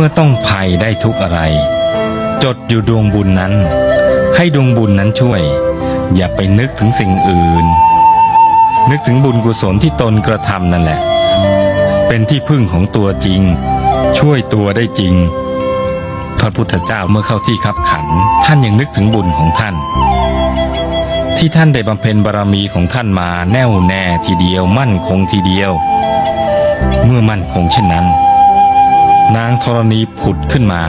เมื่อต้องภัยได้ทุกอะไร จดอยู่ดวงบุญนั้น ให้ดวงบุญนั้นช่วย อย่าไปนึกถึงสิ่งอื่น นึกถึงบุญกุศลที่ตนกระทำนั่นแหละ เป็นที่พึ่งของตัวจริง ช่วยตัวได้จริงพระพุทธเจ้าเมื่อเข้าที่ขับขัน ท่านยังนึกถึงบุญของท่าน ที่ท่านได้บำเพ็ญบารมีของท่านมาแน่วแน่ทีเดียวมั่นคงทีเดียว เมื่อมั่นคงเช่นนั้น นางธรณีผุดขึ้นมา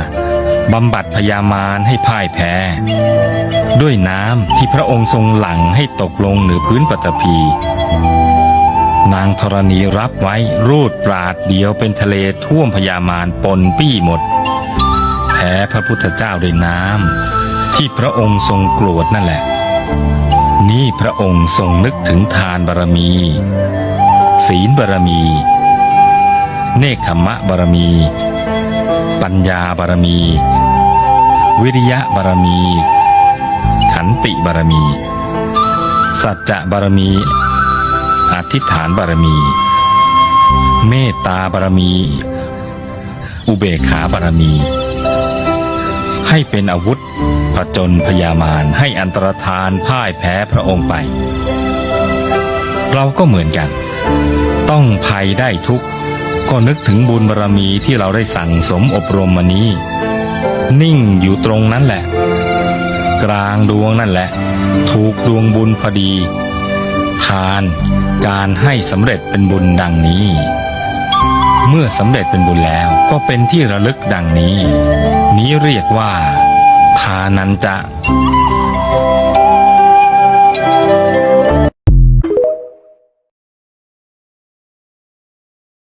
บำบัดพยามารให้พ่ายแพ้ ด้วยน้ำที่พระองค์ทรงหลั่งให้ตกลงเหนือพื้นปฐพี นางธรณีรับไว้รูดปราดเดียวเป็นทะเลท่วมพยามารปนปี้หมด แพ้พระพุทธเจ้าด้วยน้ำที่พระองค์ทรงกรวดนั่นแหละ นี่พระองค์ทรงนึกถึงทานบารมี ศีลบารมี เนคขมะบารมี ปัญญาบารมี วิริยะบารมี ขันติบารมี สัจจะบารมี อธิษฐานบารมี เมตตาบารมี อุเบกขาบารมี ให้เป็นอาวุธผจญพยามารให้อันตรธานพ่ายแพ้พระองค์ไป เราก็เหมือนกัน ต้องภัยได้ทุกข์ ก็นึกถึงบุญบารมีที่เราได้สั่งสมอบรมมานี้ นิ่งอยู่ตรงนั้นแหละ กลางดวงนั่นแหละ ถูกดวงบุญพอดี ทานการให้สำเร็จเป็นบุญดังนี้ เมื่อสำเร็จเป็นบุญแล้วก็เป็นที่ระลึกดังนี้ นี้เรียกว่า ทานันจะ